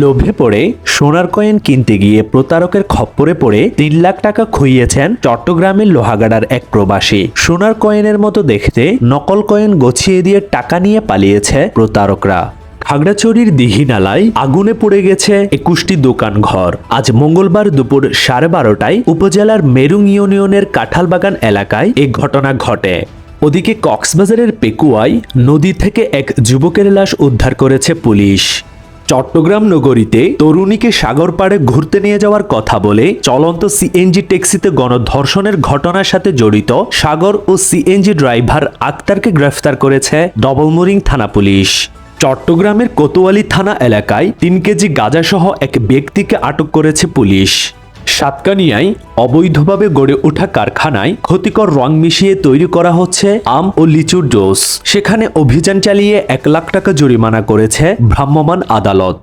লোভে পড়ে সোনার কয়েন কিনতে গিয়ে প্রতারকের খপ্পরে পড়ে তিন লাখ টাকা খুইয়েছেন চট্টগ্রামের লোহাগাড়ার এক প্রবাসী। সোনার কয়েনের মতো দেখতে নকল কয়েন গছিয়ে দিয়ে টাকা নিয়ে পালিয়েছে প্রতারকরা। খাগড়াছড়ির দিঘিনালায় আগুনে পড়ে গেছে একুশটি দোকান ঘর আজ মঙ্গলবার দুপুর সাড়ে বারোটায় উপজেলার মেরুং ইউনিয়নের কাঁঠালবাগান এলাকায় এ ঘটনা ঘটে। ওদিকে কক্সবাজারের পেকুয়ায় নদী থেকে এক যুবকের লাশ উদ্ধার করেছে পুলিশ। চট্টগ্রাম নগরীতে তরুণীকে সাগর পাড়ে ঘুরতে নিয়ে যাওয়ার কথা বলে চলন্ত সিএনজি ট্যাক্সিতে গণধর্ষণের ঘটনার সাথে জড়িত সাগর ও সিএনজি ড্রাইভার আক্তারকে গ্রেফতার করেছে ডবলমোরিং থানা পুলিশ। চট্টগ্রামের কোতোয়ালি থানা এলাকায় তিন কেজি গাঁজাসহ এক ব্যক্তিকে আটক করেছে পুলিশ। সাতকানিয়ায় অবৈধভাবে গড়ে ওঠা কারখানায় ক্ষতিকর রং মিশিয়ে তৈরি করা হচ্ছে আম ও লিচুর ডোজ সেখানে অভিযান চালিয়ে এক লাখ টাকা জরিমানা করেছে ভ্রাম্যমাণ আদালত।